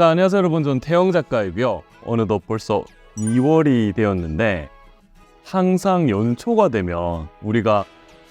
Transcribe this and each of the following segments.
자, 안녕하세요 여러분. 전 태영 작가이고요. 어느덧 벌써 2월이 되었는데 항상 연초가 되면 우리가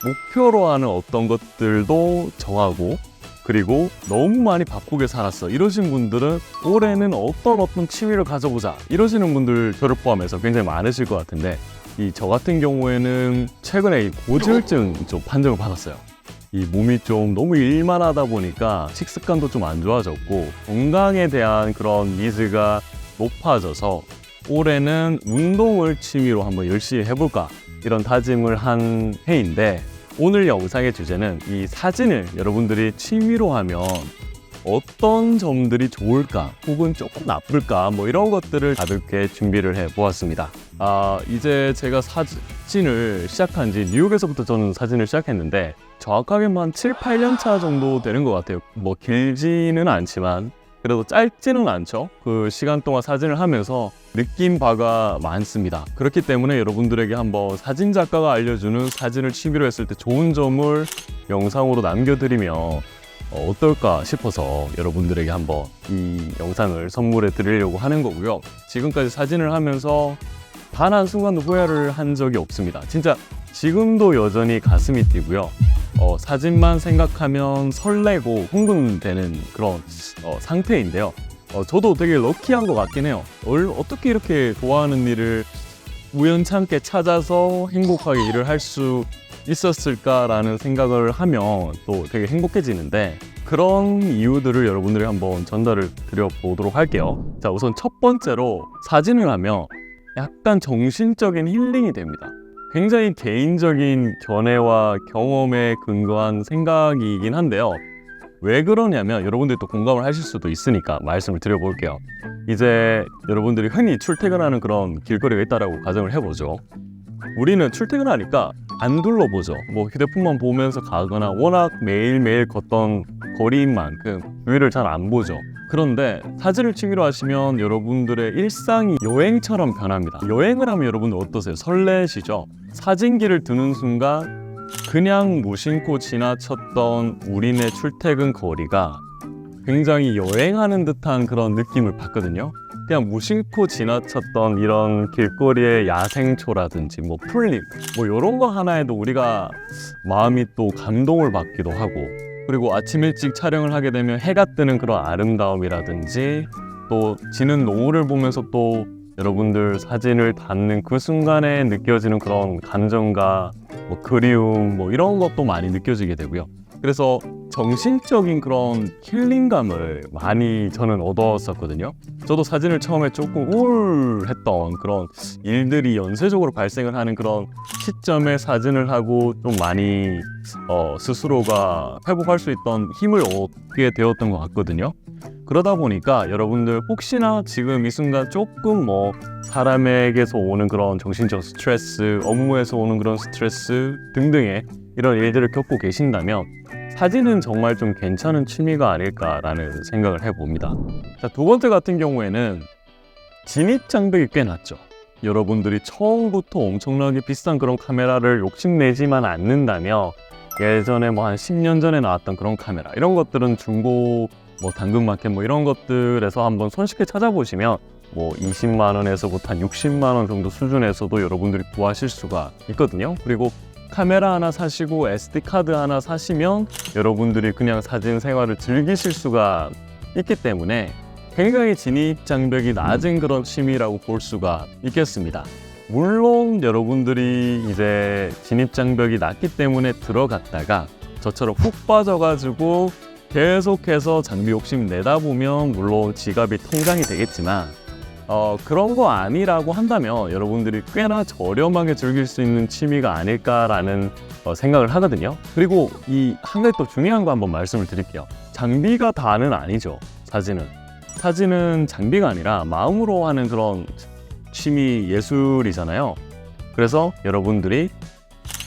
목표로 하는 어떤 것들도 정하고 그리고 너무 많이 바쁘게 살았어 이러신 분들은 올해는 어떤 어떤 취미를 가져보자 이러시는 분들 저를 포함해서 굉장히 많으실 것 같은데 이 저 같은 경우에는 최근에 이 고지혈증 좀 판정을 받았어요. 이 몸이 좀 너무 일만 하다 보니까 식습관도 좀 안 좋아졌고 건강에 대한 그런 니즈가 높아져서 올해는 운동을 취미로 한번 열심히 해볼까 이런 다짐을 한 해인데 오늘 영상의 주제는 이 사진을 여러분들이 취미로 하면 어떤 점들이 좋을까 혹은 조금 나쁠까 뭐 이런 것들을 가볍게 준비를 해 보았습니다. 아 이제 제가 사진을 시작한 지 뉴욕에서부터 저는 사진을 시작했는데 정확하게만 한 7, 8년 차 정도 되는 것 같아요. 뭐 길지는 않지만 그래도 짧지는 않죠. 그 시간 동안 사진을 하면서 느낀 바가 많습니다. 그렇기 때문에 여러분들에게 한번 사진 작가가 알려주는 사진을 취미로 했을 때 좋은 점을 영상으로 남겨드리면 어, 어떨까 싶어서 여러분들에게 한번 이 영상을 선물해 드리려고 하는 거고요. 지금까지 사진을 하면서 단 한 순간도 후회를 한 적이 없습니다. 진짜 지금도 여전히 가슴이 뛰고요. 어, 사진만 생각하면 설레고 흥분되는 그런 어, 상태인데요. 어, 저도 되게 럭키한 것 같긴 해요. 얼, 어떻게 이렇게 좋아하는 일을 우연찮게 찾아서 행복하게 일을 할 수 있었을까라는 생각을 하면 또 되게 행복해지는데 그런 이유들을 여러분들이 한번 전달을 드려보도록 할게요. 자, 우선 첫 번째로 사진을 하면 약간 정신적인 힐링이 됩니다. 굉장히 개인적인 견해와 경험에 근거한 생각이긴 한데요. 왜 그러냐면 여러분들이 또 공감을 하실 수도 있으니까 말씀을 드려볼게요. 이제 여러분들이 흔히 출퇴근하는 그런 길거리가 있다라고 가정을 해보죠. 우리는 출퇴근하니까 안 둘러보죠. 뭐 휴대폰만 보면서 가거나 워낙 매일매일 걷던 거리인 만큼 주위를 잘 안 보죠. 그런데 사진을 취미로 하시면 여러분들의 일상이 여행처럼 변합니다. 여행을 하면 여러분들 어떠세요? 설레시죠? 사진기를 드는 순간 그냥 무심코 지나쳤던 우리네 출퇴근 거리가 굉장히 여행하는 듯한 그런 느낌을 받거든요. 그냥 무심코 지나쳤던 이런 길거리의 야생초라든지 뭐 풀잎 뭐 이런 거 하나에도 우리가 마음이 또 감동을 받기도 하고 그리고 아침 일찍 촬영을 하게 되면 해가 뜨는 그런 아름다움이라든지 또 지는 노을을 보면서 또 여러분들 사진을 담는 그 순간에 느껴지는 그런 감정과 뭐 그리움 뭐 이런 것도 많이 느껴지게 되고요. 그래서 정신적인 그런 힐링감을 많이 저는 얻었었거든요. 저도 사진을 처음에 조금 우울했던 그런 일들이 연쇄적으로 발생을 하는 그런 시점에 사진을 하고 좀 많이 어, 스스로가 회복할 수 있던 힘을 얻게 되었던 것 같거든요. 그러다 보니까 여러분들 혹시나 지금 이 순간 조금 뭐 사람에게서 오는 그런 정신적 스트레스, 업무에서 오는 그런 스트레스 등등의 이런 일들을 겪고 계신다면 사진은 정말 좀 괜찮은 취미가 아닐까라는 생각을 해봅니다. 자, 두 번째 같은 경우에는 진입 장벽이 꽤 낮죠. 여러분들이 처음부터 엄청나게 비싼 그런 카메라를 욕심내지만 않는다며 예전에 뭐 한 10년 전에 나왔던 그런 카메라 이런 것들은 중고 뭐 당근마켓 뭐 이런 것들에서 한번 손쉽게 찾아보시면 뭐 20만 원에서부터 한 60만 원 정도 수준에서도 여러분들이 구하실 수가 있거든요. 그리고 카메라 하나 사시고 SD 카드 하나 사시면 여러분들이 그냥 사진 생활을 즐기실 수가 있기 때문에 굉장히 진입 장벽이 낮은 그런 취미라고 볼 수가 있겠습니다. 물론 여러분들이 이제 진입 장벽이 낮기 때문에 들어갔다가 저처럼 훅 빠져가지고 계속해서 장비 욕심 내다 보면 물론 지갑이 통장이 되겠지만 어, 그런 거 아니라고 한다면 여러분들이 꽤나 저렴하게 즐길 수 있는 취미가 아닐까라는 어, 생각을 하거든요. 그리고 이 한 가지 또 중요한 거 한번 말씀을 드릴게요. 장비가 다는 아니죠. 사진은. 사진은 장비가 아니라 마음으로 하는 그런 취미 예술이잖아요. 그래서 여러분들이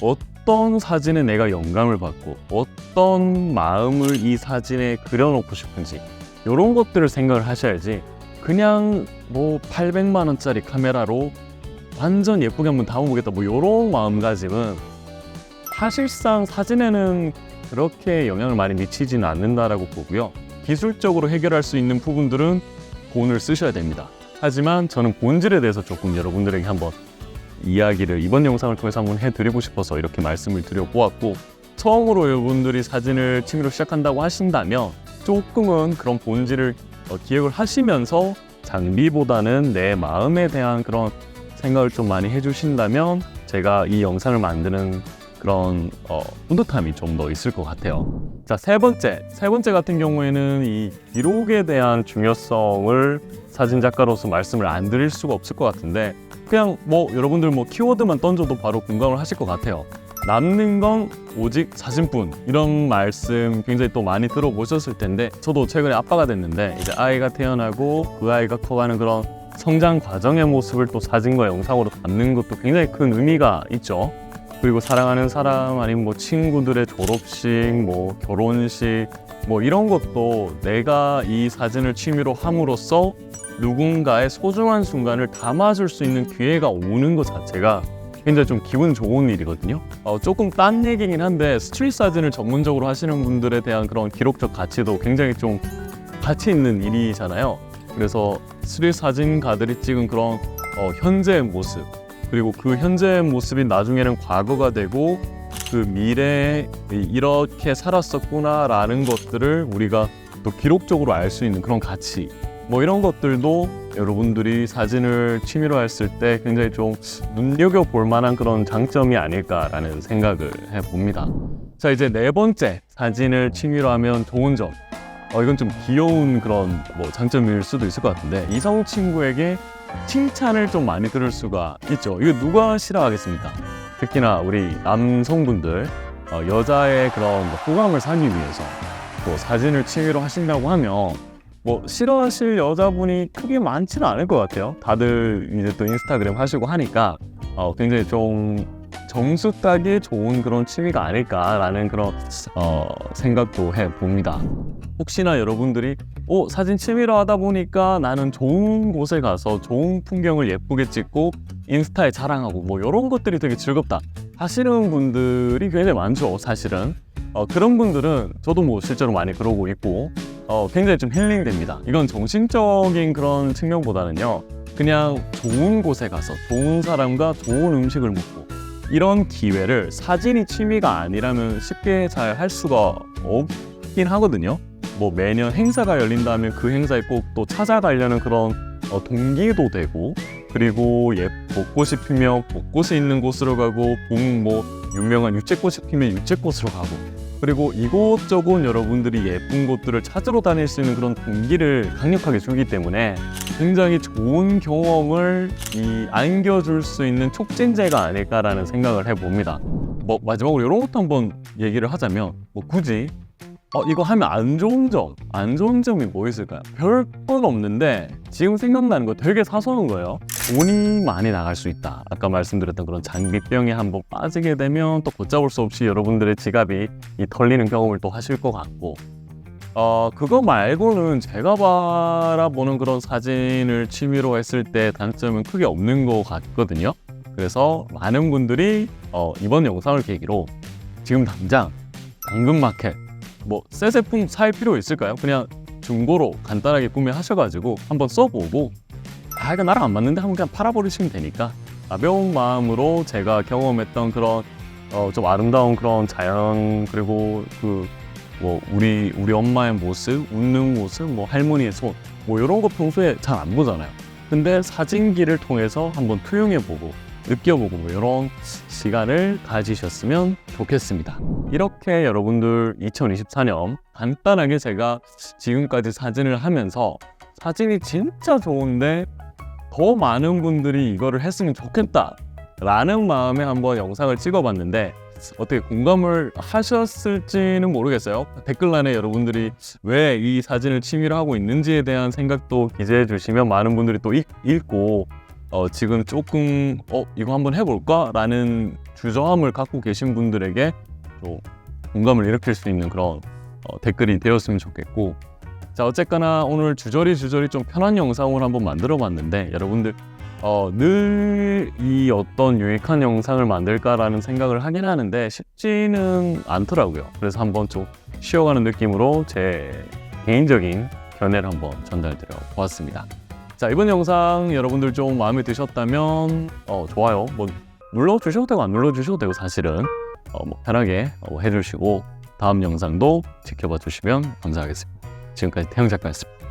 어떤 사진에 내가 영감을 받고 어떤 마음을 이 사진에 그려놓고 싶은지 이런 것들을 생각을 하셔야지 그냥 뭐 800만 원짜리 카메라로 완전 예쁘게 한번 담아보겠다 뭐 이런 마음가짐은 사실상 사진에는 그렇게 영향을 많이 미치지는 않는다라고 보고요. 기술적으로 해결할 수 있는 부분들은 본을 쓰셔야 됩니다. 하지만 저는 본질에 대해서 조금 여러분들에게 한번 이야기를 이번 영상을 통해서 한번 해드리고 싶어서 이렇게 말씀을 드려보았고 처음으로 여러분들이 사진을 취미로 시작한다고 하신다면 조금은 그런 본질을 어, 기억을 하시면서 장비보다는 내 마음에 대한 그런 생각을 좀 많이 해주신다면 제가 이 영상을 만드는 그런 어, 뿌듯함이 좀 더 있을 것 같아요. 자, 세 번째. 세 번째 같은 경우에는 이 기록에 대한 중요성을 사진 작가로서 말씀을 안 드릴 수가 없을 것 같은데 그냥 뭐 여러분들 뭐 키워드만 던져도 바로 공감을 하실 것 같아요. 남는 건 오직 사진뿐 이런 말씀 굉장히 또 많이 들어보셨을 텐데 저도 최근에 아빠가 됐는데 이제 아이가 태어나고 그 아이가 커가는 그런 성장 과정의 모습을 또 사진과 영상으로 담는 것도 굉장히 큰 의미가 있죠. 그리고 사랑하는 사람 아니면 뭐 친구들의 졸업식, 뭐 결혼식, 뭐 이런 것도 내가 이 사진을 취미로 함으로써 누군가의 소중한 순간을 담아줄 수 있는 기회가 오는 것 자체가 굉장히 좀 기분 좋은 일이거든요. 어, 조금 딴 얘기긴 한데 스트릿 사진을 전문적으로 하시는 분들에 대한 그런 기록적 가치도 굉장히 좀 가치 있는 일이잖아요. 그래서 스트릿 사진가들이 찍은 그런 어, 현재의 모습 그리고 그 현재의 모습이 나중에는 과거가 되고 그 미래에 이렇게 살았었구나라는 것들을 우리가 또 기록적으로 알 수 있는 그런 가치 뭐 이런 것들도 여러분들이 사진을 취미로 했을 때 굉장히 좀 눈여겨 볼 만한 그런 장점이 아닐까라는 생각을 해 봅니다. 자 이제 네 번째 사진을 취미로 하면 좋은 점. 어 이건 좀 귀여운 그런 뭐 장점일 수도 있을 것 같은데 이성 친구에게 칭찬을 좀 많이 들을 수가 있죠. 이거 누가 싫어하겠습니까? 특히나 우리 남성분들 어, 여자의 그런 호감을 사기 위해서 또 사진을 취미로 하신다고 하면 뭐 싫어하실 여자분이 크게 많지는 않을 것 같아요. 다들 이제 또 인스타그램 하시고 하니까 어, 굉장히 좀 정수 따기 좋은 그런 취미가 아닐까라는 그런 어, 생각도 해 봅니다. 혹시나 여러분들이 어, 사진 취미로 하다 보니까 나는 좋은 곳에 가서 좋은 풍경을 예쁘게 찍고 인스타에 자랑하고 뭐 이런 것들이 되게 즐겁다 하시는 분들이 굉장히 많죠 사실은 어, 그런 분들은 저도 뭐 실제로 많이 그러고 있고 어, 굉장히 좀 힐링됩니다. 이건 정신적인 그런 측면보다는요. 그냥 좋은 곳에 가서 좋은 사람과 좋은 음식을 먹고 이런 기회를 사진이 취미가 아니라면 쉽게 잘 할 수가 없긴 하거든요. 뭐 매년 행사가 열린다면 그 행사에 꼭 또 찾아가려는 그런 어, 동기도 되고 그리고 예 벚꽃이 피면 벚꽃이 있는 곳으로 가고 봄 뭐 유명한 유채꽃이 피면 유채꽃으로 가고 그리고 이곳저곳 여러분들이 예쁜 곳들을 찾으러 다닐 수 있는 그런 동기를 강력하게 주기 때문에 굉장히 좋은 경험을 이 안겨줄 수 있는 촉진제가 아닐까라는 생각을 해봅니다. 뭐 마지막으로 이런 것도 한번 얘기를 하자면 뭐 굳이 어 이거 하면 안 좋은 점, 안 좋은 점이 뭐 있을까요? 별건 없는데 지금 생각나는 거 되게 사소한 거예요. 돈이 많이 나갈 수 있다. 아까 말씀드렸던 그런 장비병에 한번 빠지게 되면 또 걷잡을 수 없이 여러분들의 지갑이 이 털리는 경험을 또 하실 것 같고 어 그거 말고는 제가 바라보는 그런 사진을 취미로 했을 때 단점은 크게 없는 것 같거든요. 그래서 많은 분들이 어, 이번 영상을 계기로 지금 당장 당근마켓 뭐 새 제품 살 필요 있을까요? 그냥 중고로 간단하게 구매하셔가지고 한번 써보고 아 이거 나랑 안 맞는데 한번 그냥 팔아버리시면 되니까 가벼운 마음으로 제가 경험했던 그런 어, 좀 아름다운 그런 자연 그리고 그 뭐 우리 우리 엄마의 모습, 웃는 모습, 뭐 할머니의 손, 뭐 이런 거 평소에 잘 안 보잖아요. 근데 사진기를 통해서 한번 투영해보고 느껴보고 뭐 이런 시간을 가지셨으면 좋겠습니다. 이렇게 여러분들 2024년 간단하게 제가 지금까지 사진을 하면서 사진이 진짜 좋은데 더 많은 분들이 이거를 했으면 좋겠다 라는 마음에 한번 영상을 찍어봤는데 어떻게 공감을 하셨을지는 모르겠어요. 댓글란에 여러분들이 왜 이 사진을 취미로 하고 있는지에 대한 생각도 기재해 주시면 많은 분들이 또 읽, 읽고 어, 지금 조금 어 이거 한번 해볼까 라는 주저함을 갖고 계신 분들에게 좀 공감을 일으킬 수 있는 그런 어, 댓글이 되었으면 좋겠고 자 어쨌거나 오늘 주저리 주저리 좀 편한 영상을 한번 만들어 봤는데 여러분들 어, 늘 이 어떤 유익한 영상을 만들까라는 생각을 하긴 하는데 쉽지는 않더라고요. 그래서 한번 좀 쉬어가는 느낌으로 제 개인적인 견해를 한번 전달드려 보았습니다. 자 이번 영상 여러분들 좀 마음에 드셨다면 어, 좋아요 뭐 눌러주셔도 되고 안 눌러주셔도 되고 사실은 어, 뭐 편하게 어, 해주시고 다음 영상도 지켜봐 주시면 감사하겠습니다. 지금까지 태영 작가였습니다.